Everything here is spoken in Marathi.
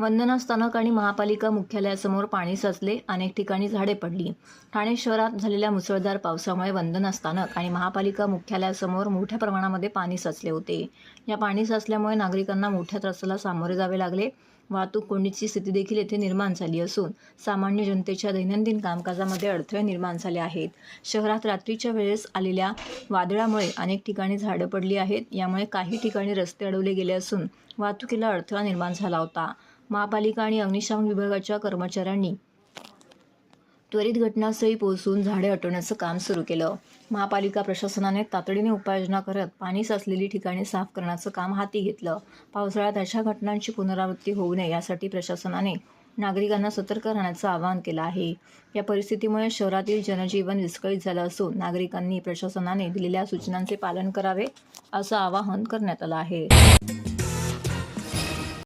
वंदना स्थानक आणि महापालिका मुख्यालयासमोर पाणी साचले अनेक ठिकाणी झाडे पडली. ठाणे शहरात झालेल्या मुसळधार पावसामुळे वंदना स्थानक आणि महापालिका मुख्यालयासमोर मोठ्या प्रमाणामध्ये पाणी साचले होते. या पाणी साचल्यामुळे नागरिकांना मोठ्या त्रासाला सामोरे जावे लागले. वाहतूक कोंडीची स्थिती देखील येथे निर्माण झाली असून सामान्य जनतेच्या दैनंदिन कामकाजामध्ये अडथळे निर्माण झाले आहेत. शहरात रात्रीच्या वेळेस आलेल्या वादळामुळे अनेक ठिकाणी झाडं पडली आहेत. यामुळे काही ठिकाणी रस्ते अडवले गेले असून वाहतुकीला अडथळा निर्माण झाला होता. महापालिका आणि अग्निशमन विभागाच्या कर्मचाऱ्यांनी त्वरित घटनास्थळी पोहोचून झाडे हटवण्याचं काम सुरू केलं. महापालिका प्रशासनाने तातडीने उपाययोजना करत पाणी साचलेली ठिकाणी साफ करण्याचं काम हाती घेतलं. पावसाळ्यात अशा घटनांची पुनरावृत्ती होऊ नये यासाठी प्रशासनाने नागरिकांना सतर्क राहण्याचं आवाहन केलं आहे. या परिस्थितीमुळे शहरातील जनजीवन विस्कळीत झालं असून नागरिकांनी प्रशासनाने दिलेल्या सूचनांचे पालन करावे असं आवाहन करण्यात आलं आहे.